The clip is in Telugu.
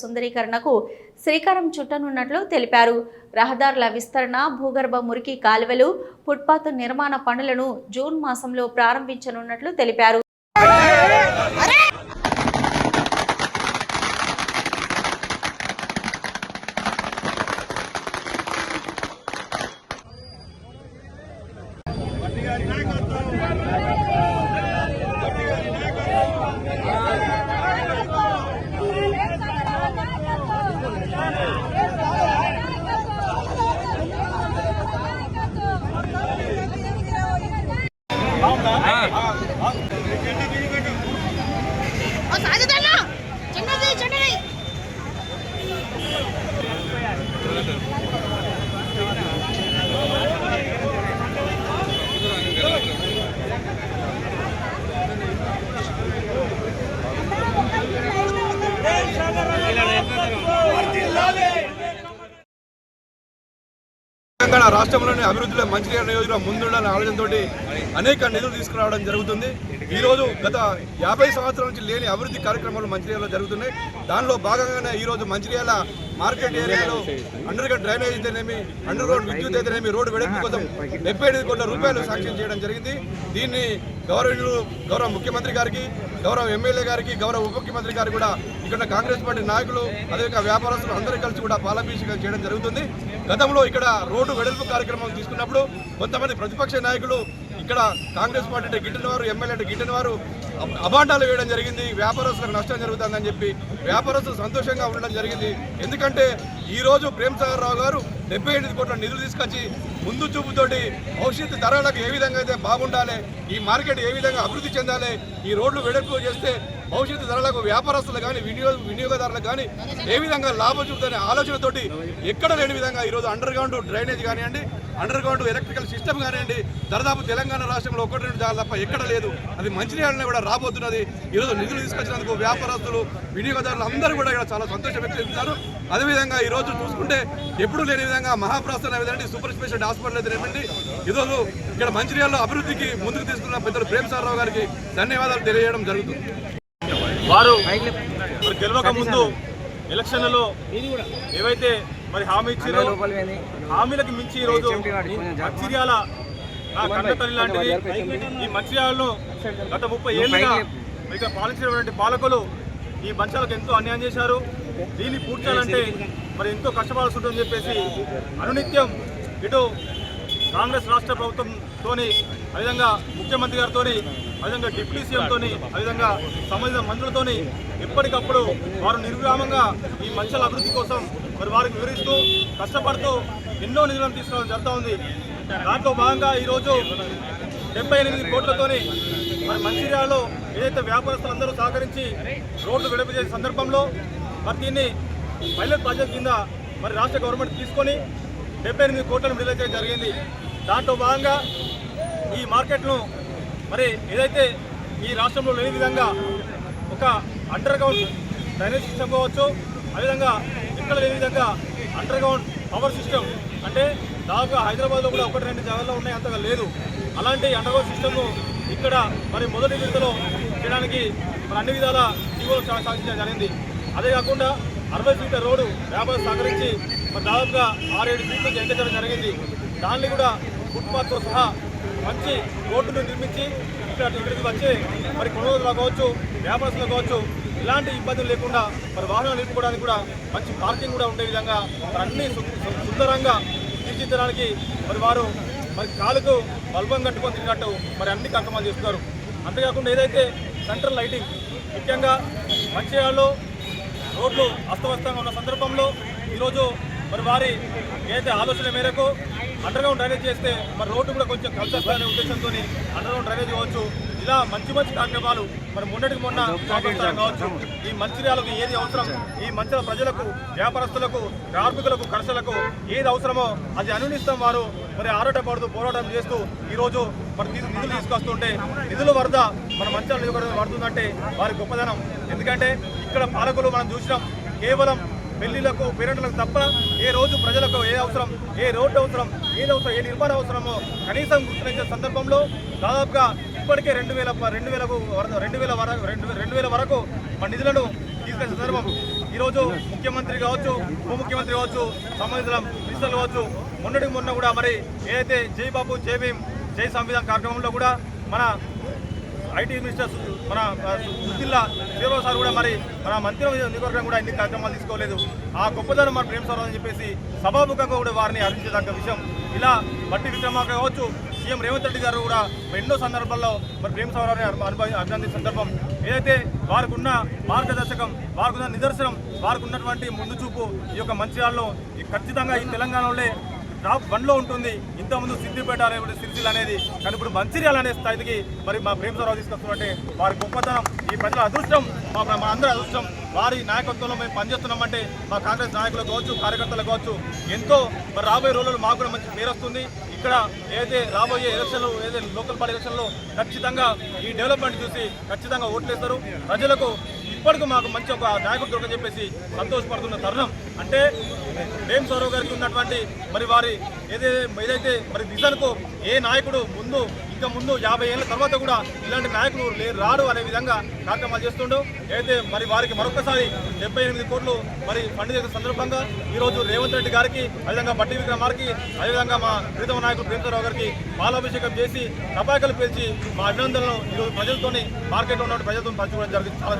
సుందరీకరణకు శ్రీకారం చుట్టనున్నట్లు తెలిపారు. రహదారుల విస్తరణ భూగర్భ మురికి కాలువలు ఫుట్పాత్ నిర్మాణ పనులను జూన్ మాసంలో ప్రారంభించనున్నట్లు తెలిపారు. Không! తెలంగాణ రాష్ట్రంలోని అభివృద్ధిలో మంచిర్యాల నియోజకవర్గం ముందుండాలనే ఆలోచనతో అనేక నిధులు తీసుకురావడం జరుగుతుంది. ఈ రోజు గత యాభై సంవత్సరాల నుంచి లేని అభివృద్ధి కార్యక్రమాలు మంచిర్యాలలో జరుగుతున్నాయి. దానిలో భాగంగానే ఈ రోజు మంచిర్యాల మార్కెట్ ఏరియాలో అండర్ గ్రౌండ్ డ్రైనేజ్ అయితేనేమి అండర్ గ్రౌండ్ విద్యుత్ అయితేనేమి రోడ్డు వెడల్పు కోసం డెబ్బై ఎనిమిది కోట్ల రూపాయలు శాంక్షన్ చేయడం జరిగింది. దీన్ని గౌరవనీయులు గౌరవ ముఖ్యమంత్రి గారికి గౌరవ ఎమ్మెల్యే గారికి గౌరవ ఉప ముఖ్యమంత్రి గారు కూడా ఇక్కడ కాంగ్రెస్ పార్టీ నాయకులు అదేవిధంగా వ్యాపారస్తులు అందరూ కలిసి కూడా పాలాభిషేకం చేయడం జరుగుతుంది. గతంలో ఇక్కడ రోడ్డు వెడల్పు కార్యక్రమం తీసుకున్నప్పుడు కొంతమంది ప్రతిపక్ష నాయకులు ఇక్కడ కాంగ్రెస్ పార్టీ అంటే గిట్టిన వారు ఎమ్మెల్యే అంటే గిట్టిన వారు అబాండాలు వేయడం జరిగింది. వ్యాపారస్తులకు నష్టం జరుగుతుందని చెప్పి వ్యాపారస్తులు సంతోషంగా ఉండడం జరిగింది. ఎందుకంటే ఎందుకంటే ఈరోజు ప్రేమ్ సాగర్ రావు గారు డెబ్బై ఎనిమిది కోట్ల నిధులు తీసుకొచ్చి ముందు చూపుతోటి భవిష్యత్తు తరాలకు ఏ విధంగా అయితే బాగుండాలి ఈ మార్కెట్ ఏ విధంగా అభివృద్ధి చెందాలి ఈ రోడ్లు వెడల్పు చేస్తే భవిష్యత్తు ధరలకు వ్యాపారస్తులు కానీ వినియోగ వినియోగదారులకు కానీ ఏ విధంగా లాభం చూపుతానే ఆలోచనతోటి ఎక్కడ లేని విధంగా ఈరోజు అండర్ గ్రౌండ్ డ్రైనేజ్ కానివ్వండి అండర్ గ్రౌండ్ ఎలక్ట్రికల్ సిస్టమ్ కానివ్వండి దాదాపు తెలంగాణ రాష్ట్రంలో ఒకటి రెండు జాగాలు తప్ప ఎక్కడ లేదు. అది మంచిర్యాలలో కూడా రాబోతున్నది. ఈరోజు నిధులు తీసుకొచ్చినందుకు వ్యాపారస్తులు వినియోగదారులు అందరూ కూడా ఇక్కడ చాలా సంతోషం వ్యక్తం చేస్తున్నారు. అదేవిధంగా ఈ రోజు చూసుకుంటే ఎప్పుడూ లేని విధంగా మహాప్రస్థానం ఏదంటే సూపర్ స్పెషాలిటీ హాస్పిటల్ అయితే ఈరోజు ఇక్కడ మంచిర్యాలలో అభివృద్ధికి ముందుకు తీసుకున్న పెద్దలు ప్రేమ్ సారావు గారికి ధన్యవాదాలు తెలియజేయడం జరుగుతుంది. వారు గెలవక ముందు ఎలక్షన్లలో ఏవైతే మరి హామీ ఇచ్చారో హామీలకు మించి ఈరోజు మంచిర్యాల నా కన్న తల్లి లాంటిది ఈ మంచిర్యాలను గత ముప్పై ఏళ్ళుగా ఇక పాలించినటువంటి పాలకులు ఈ మంచాలకు ఎంతో అన్యాయం చేశారు. దీన్ని పూర్తి చేయాలంటే మరి ఎంతో కష్టపడాల్సి ఉంటుందని చెప్పేసి అనునిత్యం ఇటు కాంగ్రెస్ రాష్ట్ర ప్రభుత్వంతోని అదేవిధంగా ముఖ్యమంత్రి గారితో అదేవిధంగా డిప్యూటీ సీఎంతో అదేవిధంగా సంబంధిత మంత్రులతోని ఎప్పటికప్పుడు వారు నిర్విరామంగా ఈ మంచాల అభివృద్ధి కోసం మరి వారికి వివరిస్తూ కష్టపడుతూ ఎన్నో నిధులను తీసుకోవడం జరుగుతూ ఉంది. దాంట్లో భాగంగా ఈరోజు డెబ్బై ఎనిమిది కోట్లతోని మరి మంచిర్యాలలో ఏదైతే వ్యాపారస్తులందరూ సహకరించి రోడ్లు వెడపు చేసే సందర్భంలో మరి దీన్ని పైలట్ ప్రాజెక్ట్ కింద మరి రాష్ట్ర గవర్నమెంట్ తీసుకొని డెబ్బై ఎనిమిది కోట్లను విడుదల చేయడం జరిగింది. దాంట్లో భాగంగా ఈ మార్కెట్ను మరి ఏదైతే ఈ రాష్ట్రంలో లేని విధంగా ఒక అండర్ గ్రౌండ్ డ్రైనేజ్ సిస్టమ్ కావచ్చు అదేవిధంగా ఇక్కడ లేని విధంగా అండర్ గ్రౌండ్ పవర్ సిస్టమ్ అంటే దాదాపుగా హైదరాబాద్లో కూడా ఒకటి రెండు జాగాల్లో ఉన్నాయి అంతగా లేదు. అలాంటి అండర్ గ్రౌండ్ సిస్టమ్ ఇక్కడ మరి మొదటి విడతలో చేయడానికి మరి అన్ని విధాల జీవోలు సాధించడం జరిగింది. అదే కాకుండా అరవై ఫీట్ల రోడ్డు వ్యాపారం సహకరించి మరి దాదాపుగా ఆరేడు ఫీట్లకు ఎంచడం జరిగింది. దాన్ని కూడా ఫుట్పాత్తో సహా మంచి రోడ్డును నిర్మించి ఇక్కడ ఇక్కడికి వచ్చే మరి కొనుగోలు కావచ్చు వ్యాపారస్తులు కావచ్చు ఇలాంటి ఇబ్బందులు లేకుండా మరి వాహనాలు నిలుపుకోవడానికి కూడా మంచి పార్కింగ్ కూడా ఉండే విధంగా మరి అన్ని సుందరంగా తీర్చిదిద్దడానికి మరి వారు మరి కాలుకు బల్బం కట్టుకొని తిరిగినట్టు మరి అన్ని కార్యక్రమాలు చేస్తున్నారు. అంతేకాకుండా ఏదైతే సెంట్రల్ లైటింగ్ ముఖ్యంగా మంచిర్యాలలో రోడ్లు అస్తవ్యస్తంగా ఉన్న సందర్భంలో ఈరోజు మరి వారి ఏదైతే ఆలోచన మేరకు అండర్ గ్రౌండ్ డ్రైనేజ్ చేస్తే మరి రోడ్డు కూడా కొంచెం కలిసొస్తాయనే ఉద్దేశంతో అండర్ గ్రౌండ్ డ్రైనేజ్ కావచ్చు. ఇలా మంచి మంచి కార్యక్రమాలు మరి మొన్నటికి మొన్న కావచ్చు. ఈ మంచిర్యాలకు ఏది అవసరం? ఈ మంచిర్యాల ప్రజలకు వ్యాపారస్తులకు కార్మికులకు కర్షకులకు ఏది అవసరమో అది అనునిస్తాం వారు. మరి ఆరోటపడుతూ పోరాటం చేస్తూ ఈరోజు మరి నిధులు నిధులు తీసుకొస్తుంటే నిధుల వరద మన మంచాల నిధులు పడుతుందంటే వారి గొప్పదనం. ఎందుకంటే ఇక్కడ పాలకులు మనం చూసినాం కేవలం పెళ్ళిలకు పేరెంట్లకు తప్ప ఏ రోజు ప్రజలకు ఏ అవసరం ఏ రోడ్డు అవసరం ఏది అవసరం ఏ నిర్మాణం అవసరమో కనీసం గుర్తించే సందర్భంలో దాదాపుగా ఇప్పటికే రెండు వేల రెండు వేలకు రెండు వేల వరకు రెండు రెండు వేల వరకు మన నిధులను తీసుకునే సందర్భం. ఈరోజు ముఖ్యమంత్రి కావచ్చు ఉప ముఖ్యమంత్రి కావచ్చు సంబంధించిన మినిస్టర్లు కావచ్చు మొన్నటికి మొన్న కూడా మరి ఏదైతే జై బాబు జై భీమ్ జై సంవిధాన్ కార్యక్రమంలో కూడా మన ఐటీ మినిస్టర్ మన ఆ, సుశీల శ్రీరావు సార్ కూడా మరి మన మంత్రి నియోజకవర్గం కూడా ఎన్ని కార్యక్రమాలు తీసుకోలేదు. ఆ గొప్పదనం మన ప్రేమ సార్ అని చెప్పేసి సభాముఖంగా కూడా వారిని హరించదగ్గ విషయం. ఇలా బట్టి విక్రమార్క కావచ్చు సీఎం రేవంత్ రెడ్డి గారు కూడా ఎన్నో సందర్భాల్లో మరి ప్రేమ సారాన్ని అభినందించిన సందర్భం. ఏదైతే వారికి ఉన్న మార్గదర్శకం వారికి ఉన్న నిదర్శనం వారికి ఉన్నటువంటి ముందు చూపు ఈ యొక్క మంచిర్యాలలో ఈ ఖచ్చితంగా ఈ తెలంగాణలో టాప్ వన్లో ఉంటుంది. ఇంతకుముందు సిద్దిపేట అనేటువంటి సిరిసిల్ అనేది కానీ ఇప్పుడు మంచిర్యాల అనే స్థాయికి మరి మా ప్రేమసారావు తీసుకొస్తున్నట్టే వారి గొప్పతనం ఈ ప్రజల అదృష్టం మా మా అందరి అదృష్టం వారి నాయకత్వంలో మేము పనిచేస్తున్నామంటే మా కాంగ్రెస్ నాయకులు కావచ్చు కార్యకర్తలు కావచ్చు ఎంతో మరి రాబోయే రోజుల్లో మాకు కూడా మంచి పేరు వస్తుంది. ఇక్కడ ఏదైతే రాబోయే ఎలక్షన్లు ఏదైతే లోకల్ బాడీ ఎలక్షన్లో ఖచ్చితంగా ఈ డెవలప్మెంట్ చూసి ఖచ్చితంగా ఓట్లేస్తారు. ప్రజలకు ఇప్పటికీ మాకు మంచి ఒక నాయకుడు దొరకని చెప్పేసి సంతోషపడుతున్న తరుణం. అంటే ప్రేమ్ సౌరవ్ గారికి ఉన్నటువంటి మరి వారి ఏదైతే ఏదైతే మరి విజన్కు ఏ నాయకుడు ముందు ఇంకా ముందు యాభై ఏళ్ళ తర్వాత కూడా ఇలాంటి నాయకులు లేరు అనే విధంగా కార్యక్రమాలు చేస్తుండు. అయితే మరి వారికి మరొకసారి డెబ్బై ఎనిమిది కోట్లు మరి ఫండ్ చేసిన సందర్భంగా ఈరోజు రేవంత్ రెడ్డి గారికి అదేవిధంగా బట్టి విక్రమార్కి అదేవిధంగా మా ప్రీతమ నాయకుడు ప్రేమరావు గారికి పాలాభిషేకం చేసి టపాకలు పేల్చి మా అభినందనలు ఈరోజు ప్రజలతోని మార్కెట్లో ఉన్న ప్రజలతో పంచుకోవడం జరిగింది చాలా